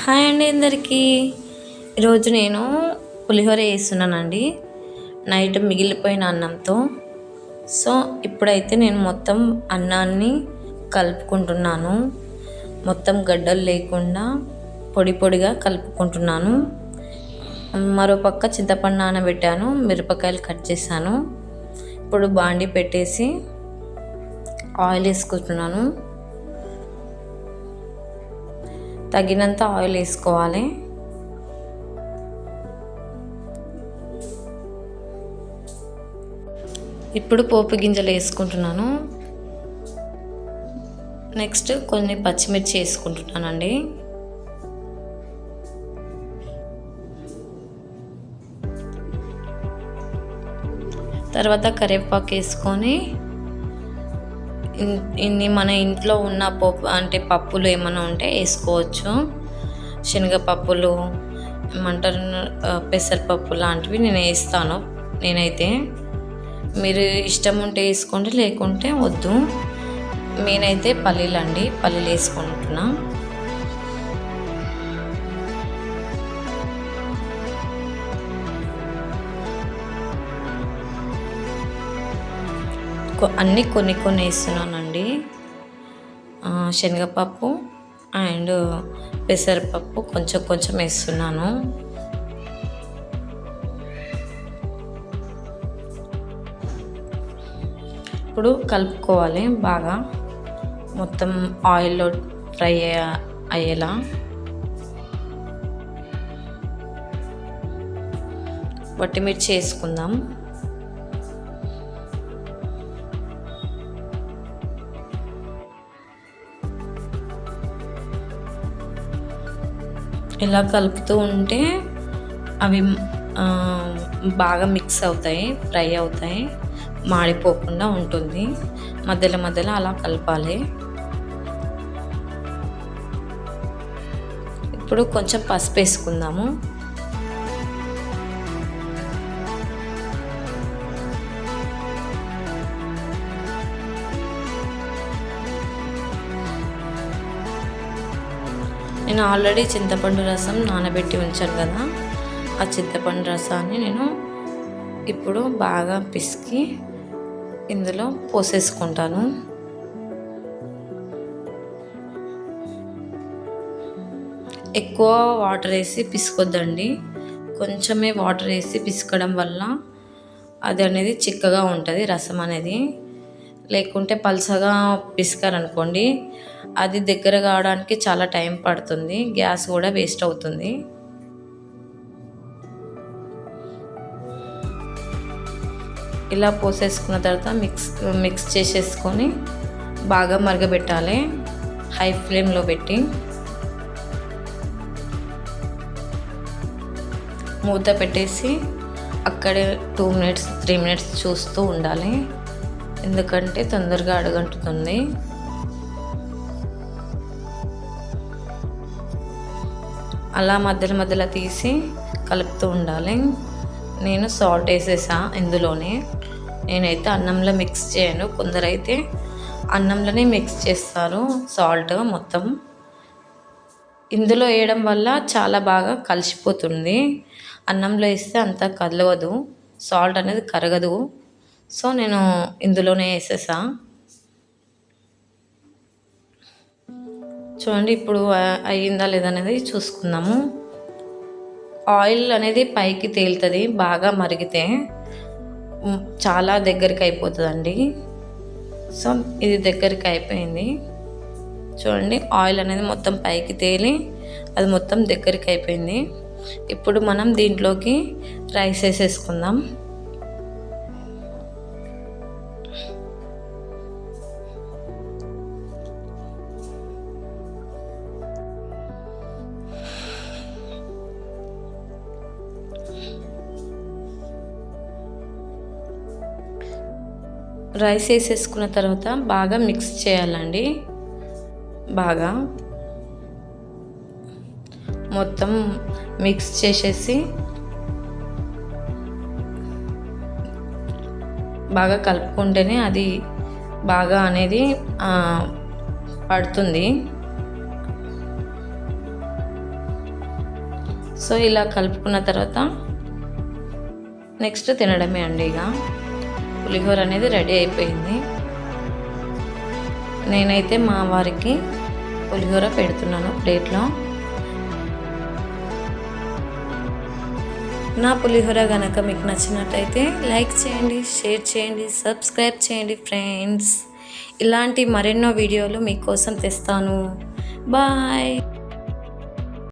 Hi అండి అందరికీ. ఈరోజు నేను పులిహోర వేస్తున్నానండి నైట్ మిగిలిపోయిన అన్నంతో. సో ఇప్పుడైతే నేను మొత్తం అన్నాన్ని కలుపుకుంటున్నాను. మొత్తం గడ్డలు లేకుండా పొడి పొడిగా కలుపుకుంటున్నాను. మరో పక్క చింతపండు నానబెట్టాను. మిరపకాయలు కట్ చేశాను. ఇప్పుడు బాండి పెట్టేసి ఆయిల్ వేసుకుంటున్నాను. తగినంత ఆయిల్ వేసుకోవాలి. ఇప్పుడు పోపు గింజలు వేసుకుంటున్నాను. నెక్స్ట్ కొన్ని పచ్చిమిర్చి వేసుకుంటున్నానండి. తర్వాత కరివేపాకు వేసుకొని ఇన్ని మన ఇంట్లో ఉన్న పప్పు అంటే పప్పులు ఏమైనా ఉంటే వేసుకోవచ్చు. శనగపప్పులు ఏమంటారు పెసరపప్పు లాంటివి నేను వేస్తాను నేనైతే. మీరు ఇష్టం ఉంటే వేసుకోండి లేకుంటే వద్దు. నేనైతే పల్లీలు అండి పల్లీలు వేసుకుంటున్నాను అన్నీ కొన్ని కొన్ని వేస్తున్నానండి శనగపప్పు అండ్ పెసరపప్పు కొంచెం కొంచెం వేస్తున్నాను. ఇప్పుడు కలుపుకోవాలి బాగా. మొత్తం ఆయిల్లో ఫ్రై అయ్యేలా. వట్టిమిర్చి వేసుకుందాం. ఇలా కలుపుతూ ఉంటే అవి బాగా మిక్స్ అవుతాయి ఫ్రై అవుతాయి మాడిపోకుండా ఉంటుంది. మధ్యలో మధ్యలో అలా కలపాలి. ఇప్పుడు కొంచెం పసుపు వేసుకుందాము. నేను ఆల్రెడీ చింతపండు రసం నానబెట్టి ఉంచాను కదా ఆ చింతపండు రసాన్ని నేను ఇప్పుడు బాగా పిసికి ఇందులో పోసేసుకుంటాను. ఎక్కువ వాటర్ వేసి పిసుకొద్దండి. కొంచెమే వాటర్ వేసి పిసుకడం వల్ల అది అనేది చిక్కగా ఉంటుంది రసం అనేది. లేకుంటే పల్సగా పిసికారనుకోండి అది దగ్గర కావడానికి చాలా టైం పడుతుంది. గ్యాస్ కూడా వేస్ట్ అవుతుంది. ఇలా పోసేసుకున్న తర్వాత మిక్స్ మిక్స్ చేసేసుకొని బాగా మరగబెట్టాలి. హై ఫ్లేమ్లో పెట్టి. మూత పెట్టేసి అక్కడే టూ మినిట్స్ త్రీ మినిట్స్ చూస్తూ ఉండాలి. ఎందుకంటే తొందరగా అడగంటుతుంది. అలా మధ్యలో మధ్యలో తీసి కలుపుతూ ఉండాలి. నేను సాల్ట్ వేసేసా ఇందులోనే. నేనైతే అన్నంలో మిక్స్ చేయను. కొందరైతే అన్నంలోనే మిక్స్ చేస్తారు సాల్ట్ మొత్తం. ఇందులో వేయడం వల్ల చాలా బాగా కలిసిపోతుంది. అన్నంలో వేస్తే అంత కదలవదు సాల్ట్ అనేది కరగదు. సో నేను ఇందులోనే వేసేసా. చూడండి ఇప్పుడు అయ్యిందా లేదా అనేది చూసుకుందాము. ఆయిల్ అనేది పైకి తేలుతుంది బాగా మరిగితే చాలా దగ్గరికి అయిపోతుందండి. సో ఇది దగ్గరికి అయిపోయింది. చూడండి ఆయిల్ అనేది మొత్తం పైకి తేలి అది మొత్తం దగ్గరికి అయిపోయింది. ఇప్పుడు మనం దీంట్లోకి రైస్ వేసేసుకుందాం. రైస్ వేసేసుకున్న తర్వాత బాగా మిక్స్ చేయాలండి. బాగా మొత్తం మిక్స్ చేసేసి బాగా కలుపుకుంటేనే అది బాగా అనేది పడుతుంది. సో ఇలా కలుపుకున్న తర్వాత నెక్స్ట్ తినడమే అండి ఇక. పులిహోర అనేది రెడీ అయిపోయింది. నేనైతే మా వారికి పులిహోర పెడుతున్నాను ప్లేట్లో. నా పులిహోర కనుక మీకు నచ్చినట్టయితే లైక్ చేయండి షేర్ చేయండి సబ్స్క్రైబ్ చేయండి ఫ్రెండ్స్. ఇలాంటి మరెన్నో వీడియోలు మీకోసం తెస్తాను. బాయ్.